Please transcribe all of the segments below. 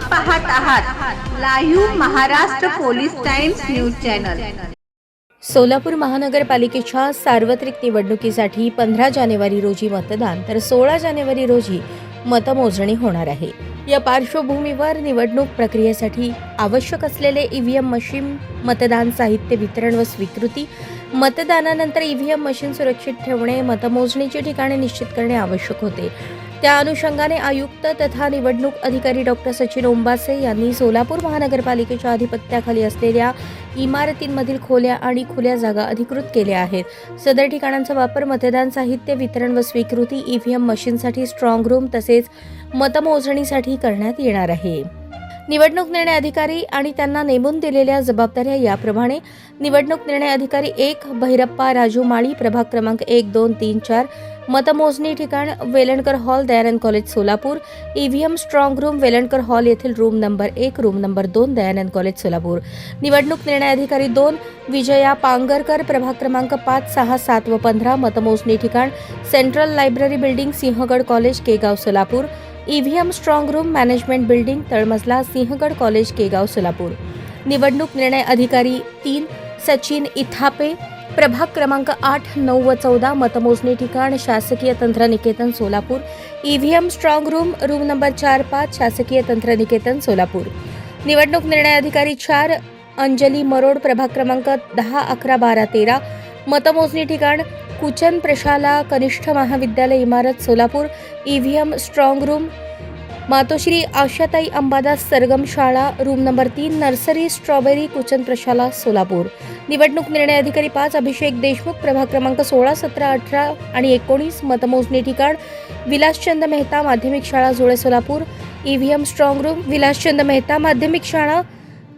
पाहत आहात live Maharashtra police times news channel. Solapur महानगरपालिकेच्या सार्वत्रिक निवडणुकीसाठी पंधरा जानेवारी रोजी मतदान तर सोळा जानेवारी रोजी मतमोजणी होणार आहे. या पार्श्वभूमीवर निवडणूक प्रक्रियेसाठी आवश्यक असलेले ईव्हीएम मशीन मतदान साहित्य वितरण व स्वीकृती मतदानानंतर ईव्हीएम मशीन सुरक्षित ठेवणे मतमोजणीची ठिकाणे निश्चित करणे आवश्यक होते. त्या अनुषंगाने आयुक्त तथा निवडणूक अधिकारी डॉक्टर सचिन ओंबासे यांनी सोलापूर महानगरपालिकेच्या अधिपत्याखाली असलेल्या इमारतींमधील खोल्या आणि खुल्या जागा अधिकृत केल्या आहेत. सदर ठिकाणांचा वापर मतदान साहित्य वितरण व स्वीकृती ईव्हीएम मशीनसाठी स्ट्रॉंग रूम तसेच मतमोजणीसाठी करण्यात येणार आहे. निवडणूक निर्णय अधिकारी आणि त्यांना नेमून दिलेल्या जबाबदाऱ्या याप्रमाणे निवडणूक निर्णय अधिकारी एक भैरप्पा राजू माळी प्रभाग क्रमांक एक दोन तीन चार मतमोजणी ठिकाण Velankar hall, Dayanand college Solapur. EVM strong room Velankar hall येथील रूम नंबर एक रूम नंबर दोन, दयानंद कॉलेज सोलापूर. निवडणूक निर्णय अधिकारी दोन, विजया पांगरकर, प्रभाग क्रमांक पाच, सहा, सात व पंधरा मतमोजणी ठिकाण central library building Sinhagad college, Kegaon Solapur. EVM strong room management building तळमजला, सिंहगड कॉलेज, केगाव सोलापूर. निवडणूक निर्णय अधिकारी तीन, सचिन इथापे प्रभाग क्रमांक आठ नऊ व चौदा मतमोजणी ठिकाण शासकीय तंत्रनिकेतन Solapur. EVM strong room room number चार पाच शासकीय तंत्रनिकेतन सोलापूर. निवडणूक निर्णय अधिकारी चार अंजली मरोड प्रभाग क्रमांक दहा अकरा बारा तेरा. मतमोजणी ठिकाण कुचन प्रशाला कनिष्ठ महाविद्यालय इमारत Solapur. EVM strong room Matoshri Ashatai Ambadas Sargam शाळा रूम नंबर तीन नर्सरी स्ट्रॉबेरी कुचन प्रशाला सोलापूर. निवडणूक निर्णय अधिकारी पाच अभिषेक देशमुख प्रभाग क्रमांक सोळा सतरा अठरा आणि एकोणीस मतमोजणी ठिकाण विलासचंद मेहता माध्यमिक शाळा Jule Solapur EVM strong room Vilaschand Mehta माध्यमिक शाळा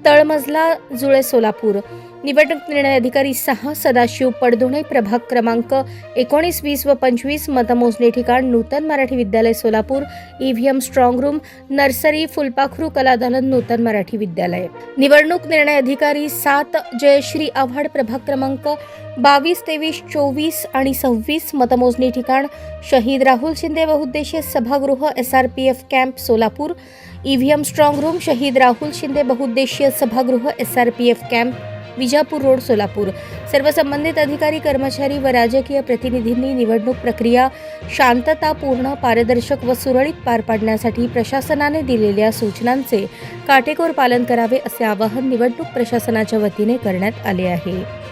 तळमजला जुळे सोलापूर. निवडणूक निर्णय अधिकारी सहा सदाशिव पडदुणे प्रभाग क्रमांक एकोणीस वीस व पंचवीस मतमोजणी ठिकाण नूतन मराठी विद्यालय Solapur EVM strong room nursery फुलपाखरू कलादालन नूतन मराठी विद्यालय. निवडणूक निर्णय अधिकारी सात जयश्री आव्हाड प्रभाग क्रमांक बावीस तेवीस चोवीस आणि सव्वीस मतमोजणी ठिकाण शहीद राहुल शिंदे बहुउद्देशीय सभागृह S R P F camp Solapur EVM strong room शहीद राहुल शिंदे बहुउद्देशीय सभागृह S R P F camp Vijapur road Solapur. सर्व संबंधित अधिकारी कर्मचारी व राजकीय प्रतिनिधींनी निवडणूक प्रक्रिया शांततापूर्ण पारदर्शक व सुरळीत पार पाडण्यासाठी प्रशासनाने दिलेल्या सूचनांचे काटेकोर पालन करावे असे आवाहन निवडणूक प्रशासनाच्या वतीने करण्यात आले आहे.